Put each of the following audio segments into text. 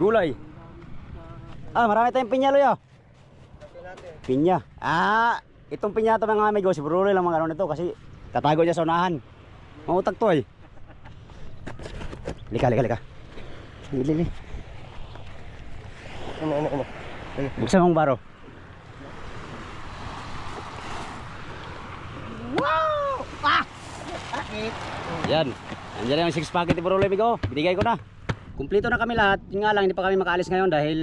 Gulay. Ah, marami tayong pinya, Loy. ah. Pinya. Ah, itong pinya to mga amigo, si Bruno lang mga ano nito kasi tatago niya sa unahan. Mangutag to eh. Lika, lika, lika. Lili, lili. Ano, ano, ano. Buksan mong baro. Yan. Andiyan yung six packet ni Bruno amigo. Binigay ko na. Kumpleto na kami lahat. Yun nga lang, hindi pa kami makaalis ngayon dahil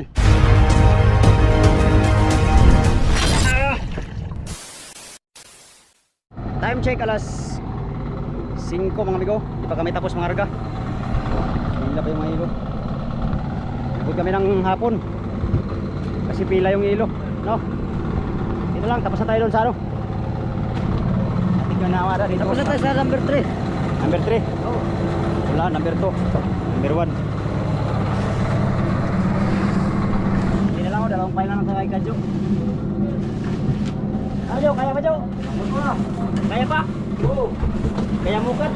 Time check alas 5 mga amigo. Hindi pa kami tapos mga arga. Hindi pa yung mga ilo. Ikot kami ng hapon. Kasi pila yung ilo. No? Dito lang, tapos na tayo doon sa ano. Ating dito. Tapos na tayo sa number 3. Number 3. Oh. Wala, number 2. Number 1. Hindi na lang ako, sa kay Kadyo. Ano Jo, kaya pa Jo? Kaya pa? Oo. Kaya mukat?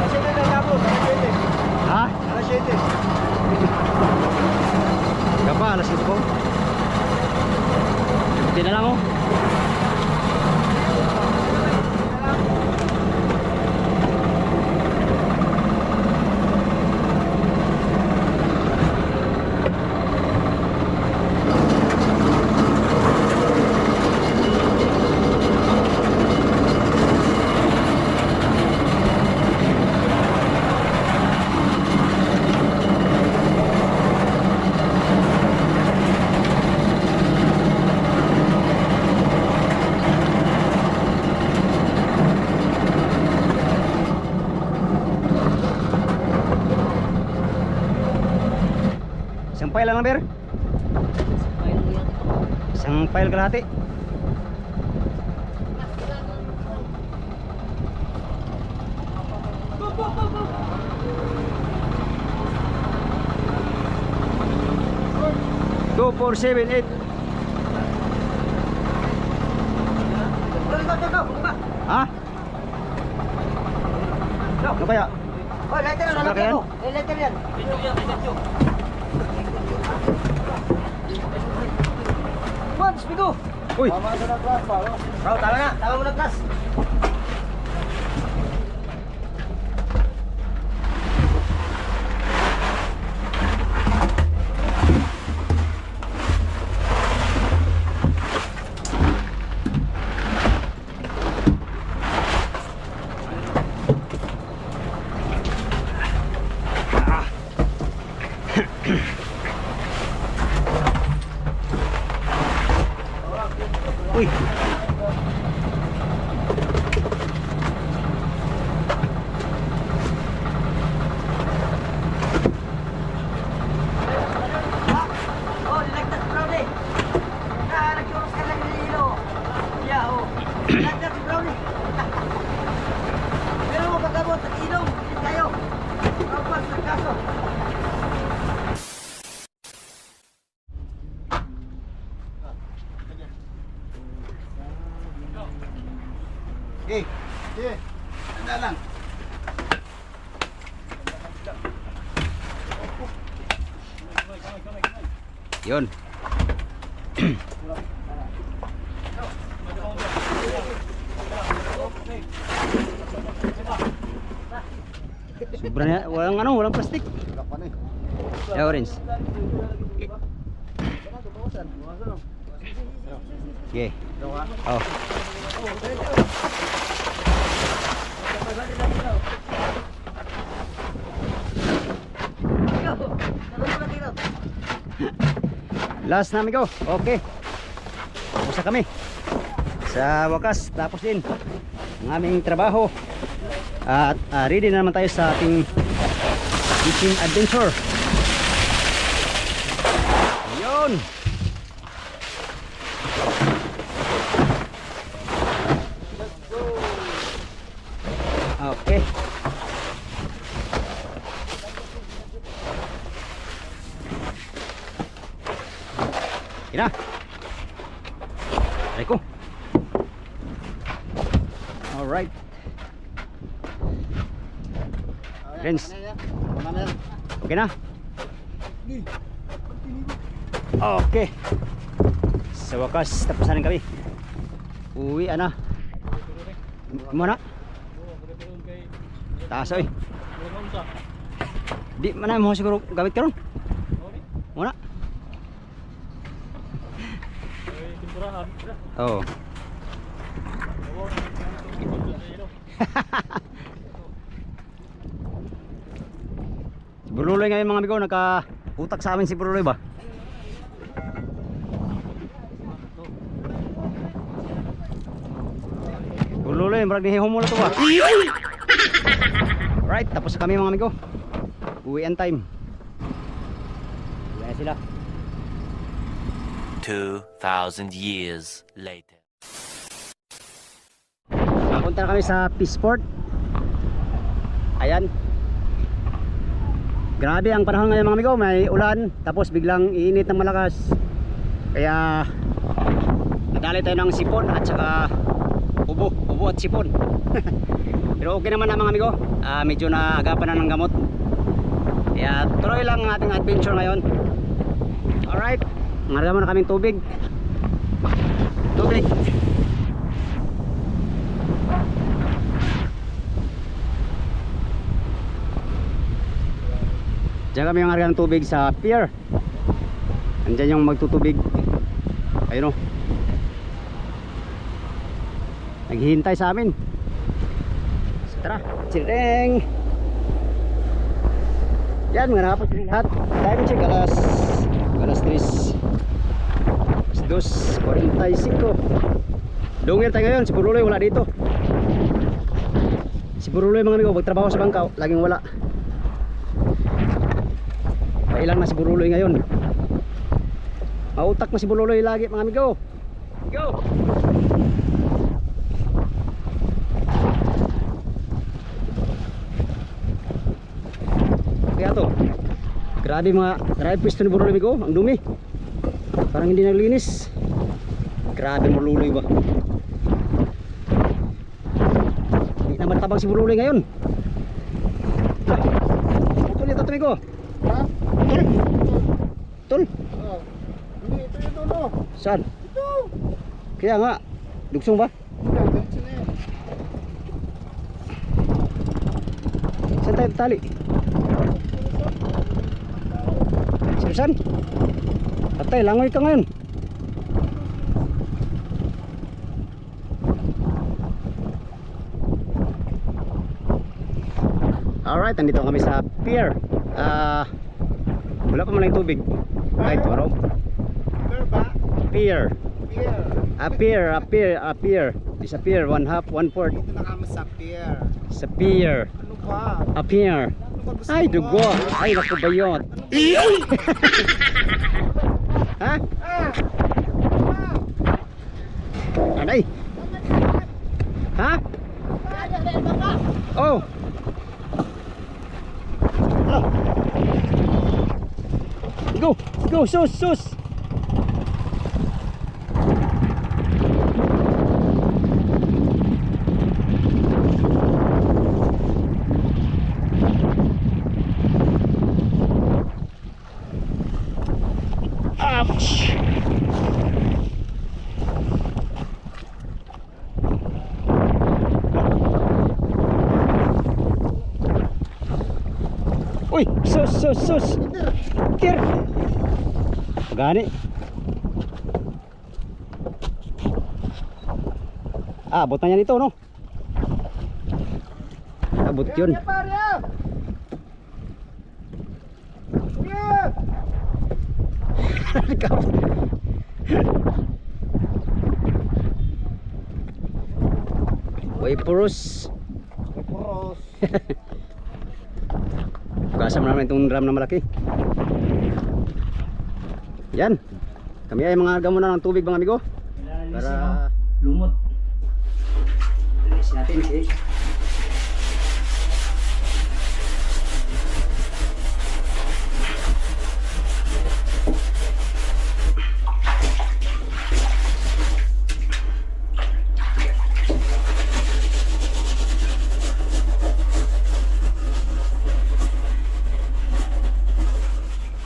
Kasi na nalabo, alas 7. Ha? Alas 7. Gapa, alas 5. Hindi na lang oh. Isang file lang number? File kalahati? Two, four, seven, eight. Ha? Ano kaya? Oh, letter yan, letter yan? mo. Eh, letter yan. Once, bigo. Uy! Tama na ng class, paro. Bro, tama na. Tama mo na class. Uy! Oh, nilagtas, Brownie. Ah, nagsuros ka lang ng hilo. Yeah, oh. Nilagtas si Brownie. Pero mo pagkabot, ilong, hindi kayo. Kapag sa kaso. Okay. Sige. Tanda lang. Yun. Sobra na, walang ano, walang plastic. Eh, orange. Ka? Oh. Ikaw, ano ba dito? Last na amigo. Okay. Tapos na kami. Sa wakas, tapos din ang aming trabaho. At ah, ready na naman tayo sa ating fishing adventure. Yun. Okay. Ina. Aray ko. Alright. Friends. Tama na yan. Okay na? Okay. Sa wakas, tapos na rin kami. Uwi, ana. Muna. Taas oy. Di mana mo siguro gamit karon? Muna. Oh. Si Buruloy ngayon mga amigo, naka utak sa amin si Buruloy ba? Buruloy, marag na to ba? Right, tapos kami mga amigo. Uwian time. Uwian sila. 2,000 years later. Punta na kami sa Peaceport. Ayan. Grabe ang panahon ngayon mga amigo, may ulan tapos biglang iinit ng malakas. Kaya nadali tayo ng sipon at saka ubo, ubo at sipon. Pero okay naman na mga amigo. Ah, medyo naagapan na ng gamot. Kaya tuloy lang ang ating adventure ngayon. Alright. Ngarga mo na kaming tubig. Tubig. Diyan kami ang ng tubig sa pier. Andyan yung magtutubig. Ayun o. Naghihintay sa amin. Tara. Chireng! Yan, mga nakapos yung lahat. Time check, alas alas 3. Alas 2, 45. Dungir tayo ngayon, si Buruloy wala dito. Si Buruloy mga amigo, magtrabaho sa bangkaw, laging wala. Kailang na si Buruloy ngayon. Mautak na si Buruloy lagi mga amigo. Go! Kaya to. Grabe mga, grabe pwesto ni Buruloy amigo. Ang dumi. Parang hindi naglinis. Grabe Buruloy ba? Hindi naman tabang si Buruloy ngayon. Putol ito amigo. Ha? Tol. Tol. Oh. Hindi, ito yung dulo. Saan? Ito. Kaya nga. Dugsong ba? Saan tayo tali? Seryosan? Patay, langoy ka ngayon. Alright, nandito kami sa pier. Ah, wala pa man lang tubig. Kahit waro. Bear ba? Pier. Pier. A pier, a pier, a pier. Disappear, one half, one fourth. Dito na kami sa pier. Sa pier. Ano ba? A pier. Ano ba gusto Ay, mo dugo. ba? Ay, naku bayot. ha? Ah! Anay? Ha? Oh. Go, go, sus, sus. Sus! Tir! Gani. Ah, abot na yan ito, no? Abot yun. Way puros. Way puros. Kasama namin itong drum na malaki. Yan. Kami ay mga gamo na ng tubig mga amigo. Para lumot. Linisin natin si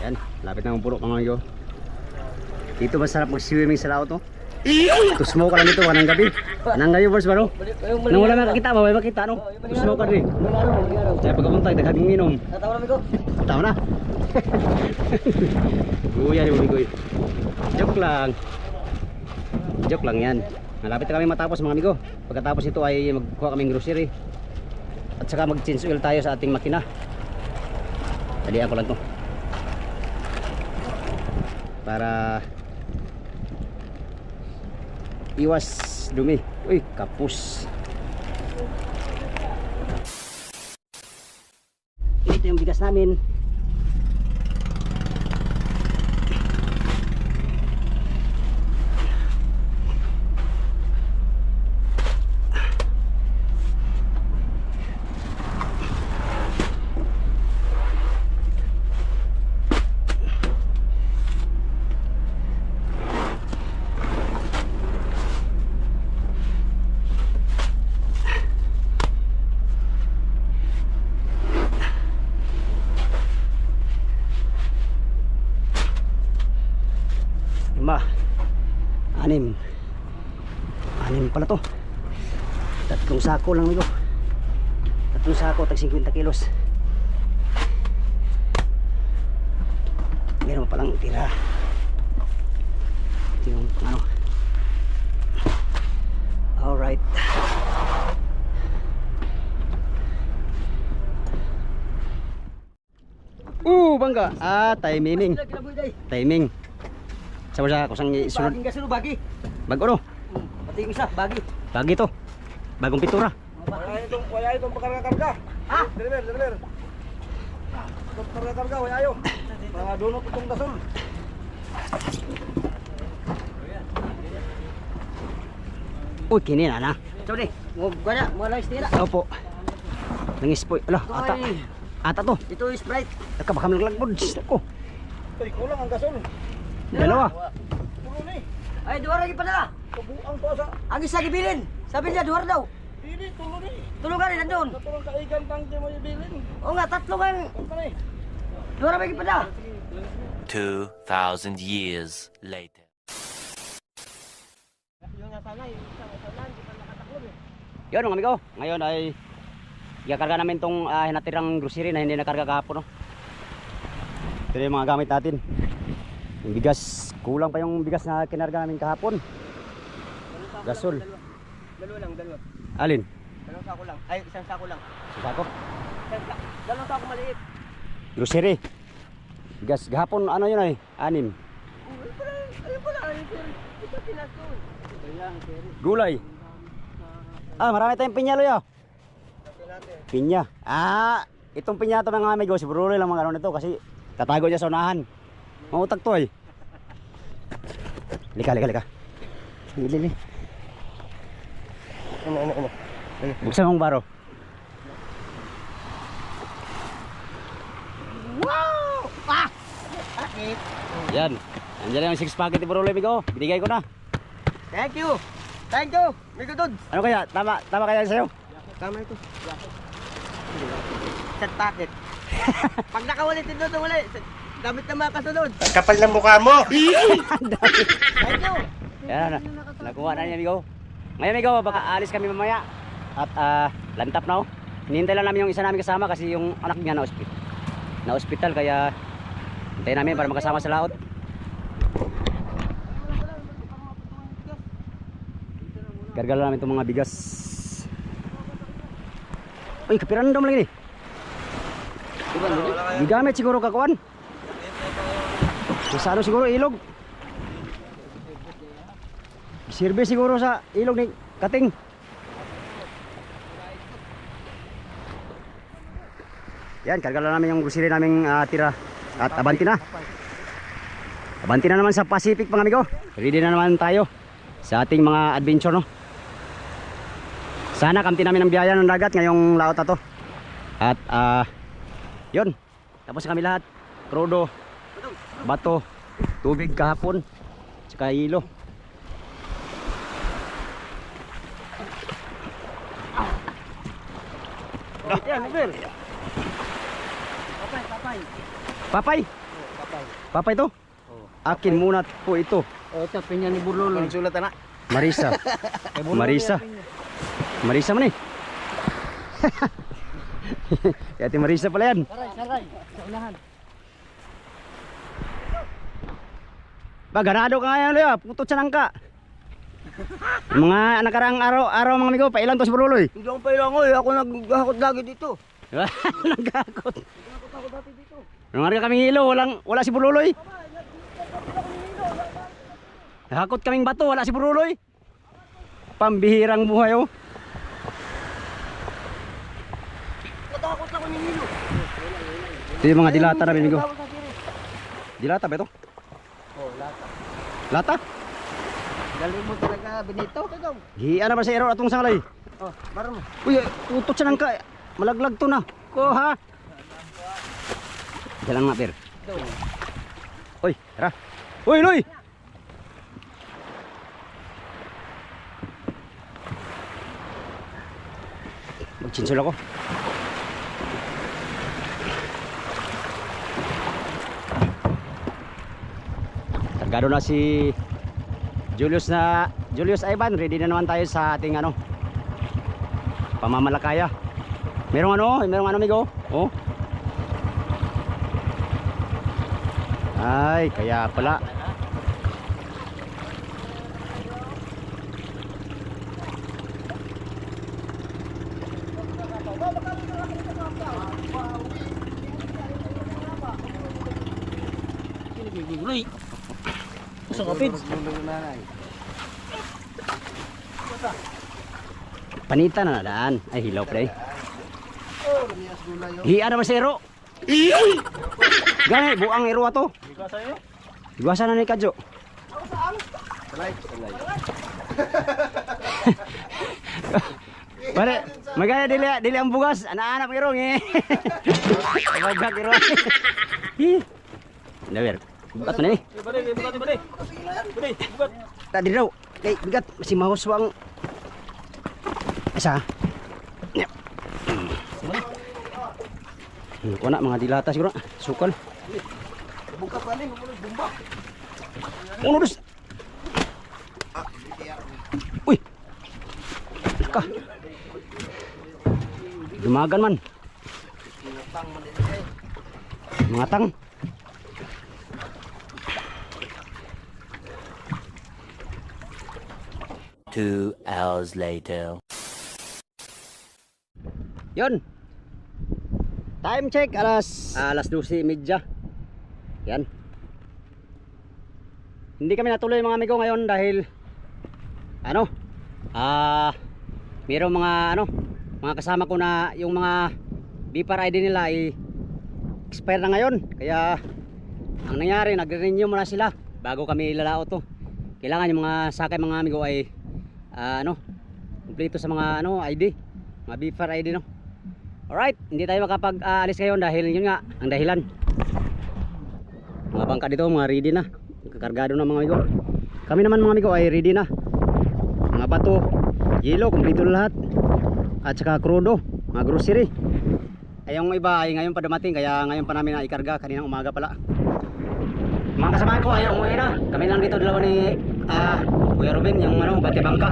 Yan, na mga amigo. Dito masarap mag-swimming sa laot, no? Tusmo ka lang dito kanang gabi. Kanang gabi, boss, baro. Nang wala makakita, mabay makita, no? Tusmo ka rin. Kaya pagkapunta, daghang minum. Tatawa namin ko. Tama na. Guya ni Bumigoy. Joke lang. Joke lang yan. Malapit na kami matapos mga amigo. Pagkatapos ito ay magkuha kaming grocery. At saka mag-change oil tayo sa ating makina. Dalihan ko lang to. Para iwas dumi. Uy, kapus. Ito yung bigas namin. Anim. Anim pala to. Tatlong sako lang amigo. Tatlong sako tag 50 kilos. Meron pa palang tira. Ito yung ano. Alright Uh, bangga. Ah, timing. Timing. Sa sa kusang isunod. Baging gasino bagi. Bago no? Hmm, Pati yung isa, bagi. Bagi to. Bagong pintura. Wala itong, wala itong pakarga-karga. Ha? Deliver, deliver. Itong pakarga-karga, wala ayo. Mga dunot itong gasol. Uy, kini na na. Sorry. Mo lang istira. Opo. Nangis po. Ala, ata. Ata to. Ito is Sprite. Aka baka malagbod. Ako. Ay, kulang ang gasol. Dalawa. Tulo ni. Ay, duha lagi pa nila. Kabuang to sa... Ang isa gibilin. Sabi niya duha daw. Dili, tulo ni. Tulungan rin nandun. Katulong kaigan tangke mo ibilin. O nga, tatlo ni? duha lagi pa na. 2,000 years later. Yun mga amigo. Ngayon ay Iakarga namin tong uh, hinatirang grocery na hindi nakarga kahapon. No? Ito na yung mga gamit natin. Yung bigas. Kulang pa yung bigas na kinarga namin kahapon. Gasol. Dalawa lang, dalawa. Alin? Dalawang sako lang. Ay, isang sako lang. Sako. Isang sa- Dalawang sako maliit. Grocery. Bigas. Gahapon ano yun ay? Anim. Ayun pala, ayun pala. Ito tinas ko. Gulay. Ah, marami tayong pinya loyo. Pinya. Ah, itong pinya to mga amigo, si Bruno lang mga ano nito kasi tatago niya sa unahan. Mautag to ay. Lika, lika, lika. Lili, lili. Ano, ano, ano. Buksan mong baro. Yan. Andiyan yung six packet ni Bruno amigo. Binigay ko na. Thank you. Thank you. May good Ano kaya? Tama, tama kaya sa'yo? Tama ito. Sa packet. Pag nakawalit ito, ito wala. Damit na mga kasunod. Kapal ng mukha mo! Yan na, nakuha na niya amigo. Ngayon amigo, baka alis kami mamaya. At ah, lantap na oh. Hinihintay lang namin yung isa namin kasama kasi yung anak niya na ospital. Na ospital kaya hintayin namin para makasama sa laot. Gargala namin itong mga bigas. Uy, kapirandom lagi ni. Gigamit siguro kakuan. Sa ano siguro ilog. Sirbe siguro sa ilog ni Kating. Yan, karga lang namin yung grocery naming ah, tira. At abanti na. Abanti na naman sa Pacific mga amigo. Ready na naman tayo sa ating mga adventure no. Sana kamti namin ang biyaya ng dagat ngayong laot na to. At ah yun. Tapos na kami lahat. Krudo, bato, tubig kahapon, tsaka hilo. Yan, Miguel. Papay! Papay to? Akin muna po ito. Oh, ito, pinya ni Burlolo. Sulat na. Marisa. Marisa. Marisa man eh. Ate Marisa pala yan. Saray, saray. Sa unahan. Ba, ganado ka ngayon, Leo. Putot sa nangka. mga nakarang araw, araw mga amigo, pailan to si Bruloy. Hindi ako pailangoy. Ako naghahakot lagi dito. Nagkakot. Nung nga kami hilo, walang, wala si Bruloy. Hakot kaming bato, wala si Bruloy. Pambihirang buhay oh. Natakot ako ni Nilo. Ito yung mga dilata namin, amigo. Dilata ba ito? Oh, lata. Lata? Galing mo talaga, Benito. Kagaw. Hiya na ba sa ero atong sangalay? Oh, maram. Uy, tutot siya ng ka. Malaglag to na. Ko ha. Jalan nga, per. Uy, tara. Uy, Loy! Magchinsul ako. Targado na si Julius na Julius Ivan, ready na naman tayo sa ating ano pamamalakaya. Merong ano, merong ano amigo? Oh. Ay, kaya pala. Sa kapit. Panita na nadaan. Ay, hilaw pre. Hiya na masero. Gani, buang iro ato. Igwasa na ni Kadyo. Pare, magaya dili dili ang bugas, ana-ana pa irong eh. Magag iro. Hi. Nawer. Bukat mana ni? bukat, ada eh, bukat. Masih mahu suang. Asa. Hmm, kau nak mengadil atas, siguro. Sukan. Buka paling, bumbak. Wih. Man. Mengatang. Mengatang. Two hours later. Yon. Time check alas alas 12:30. Yan. Hindi kami natuloy mga amigo ngayon dahil ano? Ah, mayroong mga ano, mga kasama ko na yung mga BPAR ID nila ay expire na ngayon. Kaya ang nangyari, nagre-renew muna sila bago kami ilalao to. Kailangan yung mga sakay mga amigo ay ah, ano, kumpleto sa mga ano ID, mga BPAR ID no. Alright, hindi tayo makapag-aalis ngayon dahil yun nga, ang dahilan. Mga bangka dito, mga ready na. Kakargado na mga amigo. Kami naman mga amigo ay ready na. Mga bato, yelo, kumpleto na lahat. At saka krudo, mga grocery. Ay yung iba ay ngayon pa dumating, kaya ngayon pa namin na ikarga, kaninang umaga pala. Mga kasama ko ay umuwi na. Kami lang dito dalawa ni ah, Kuya Ruben, yung ano, bati bangka.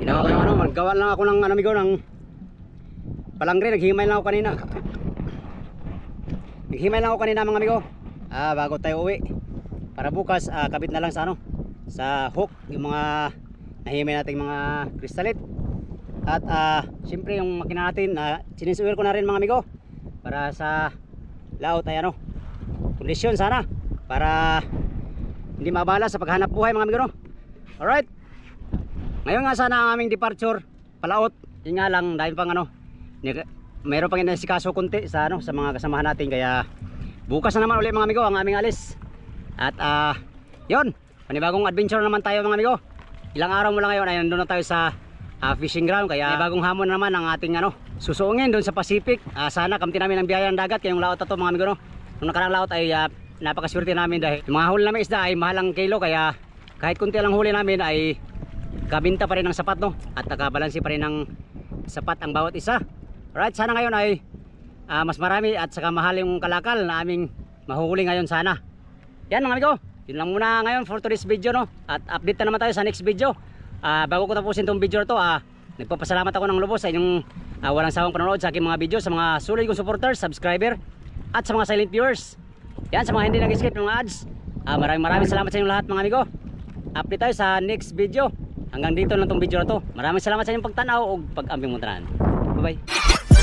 Ginawa ko yung ano, maggawa lang ako ng ano amigo ng palangre, naghihimay lang ako kanina. Naghihimay lang ako kanina mga amigo. Ah, bago tayo uwi. Para bukas ah, kabit na lang sa ano, sa hook yung mga nahimay nating mga kristalit. At ah, siyempre yung makina natin, na sinisuil ko na rin mga amigo para sa laot ay ano, kondisyon sana para hindi mabala sa paghanap buhay mga amigo no. Alright. Ngayon nga sana ang aming departure palaot. Yun nga lang dahil pang ano, mayroon pang inasikaso kunti sa ano sa mga kasamahan natin kaya bukas na naman ulit mga amigo ang aming alis. At ah, yun, panibagong adventure naman tayo mga amigo. Ilang araw mo lang ngayon ay nandun na tayo sa ah, fishing ground kaya bagong hamon naman ang ating ano susuungin doon sa Pacific. Ah, sana kamti namin ang biyaya ng dagat kayong laot na to mga amigo no. Nung nakarang laot ay ah, napakaswerte namin dahil yung mga huli namin isda ay mahalang kilo kaya kahit kunti lang huli namin ay kabinta pa rin ng sapat no at nakabalansi pa rin ng sapat ang bawat isa. Alright, sana ngayon ay ah, mas marami at saka mahal yung kalakal na aming mahuhuli ngayon sana. Yan mga amigo, yun lang muna ngayon for today's video no. At update na naman tayo sa next video. Ah, bago ko tapusin tong video to, ah, nagpapasalamat ako ng lubos sa inyong ah, walang sawang panonood sa aking mga video, sa mga sulit kong supporters, subscriber, at sa mga silent viewers. Yan, sa mga hindi nag-skip ng ads. Ah, maraming maraming salamat sa inyong lahat mga amigo. Update tayo sa next video. Hanggang dito lang tong video na to. Maraming salamat sa inyong pagtanaw o pag-ambing mo tanan. Bye-bye.